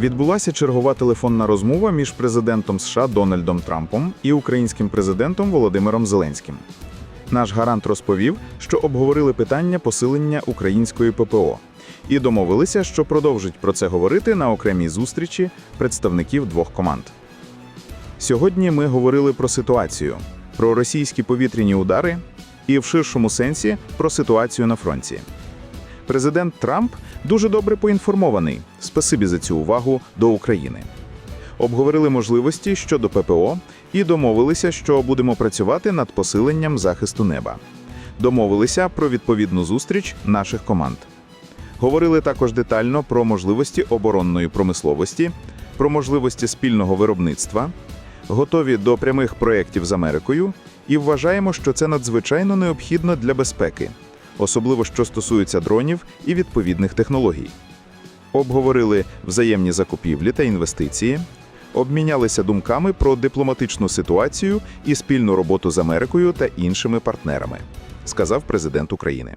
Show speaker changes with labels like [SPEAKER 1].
[SPEAKER 1] Відбулася чергова телефонна розмова між президентом США Дональдом Трампом і українським президентом Володимиром Зеленським. Наш гарант розповів, що обговорили питання посилення української ППО і домовилися, що продовжать про це говорити на окремій зустрічі представників двох команд. Сьогодні ми говорили про ситуацію, про російські повітряні удари і в ширшому сенсі про ситуацію на фронті. Президент Трамп дуже добре поінформований. Спасибі за цю увагу до України. Обговорили можливості щодо ППО і домовилися, що будемо працювати над посиленням захисту неба. Домовилися про відповідну зустріч наших команд. Говорили також детально про можливості оборонної промисловості, про можливості спільного виробництва, готові до прямих проєктів з Америкою і вважаємо, що це надзвичайно необхідно для безпеки, особливо що стосується дронів і відповідних технологій. Обговорили взаємні закупівлі та інвестиції, обмінялися думками про дипломатичну ситуацію і спільну роботу з Америкою та іншими партнерами, сказав президент України.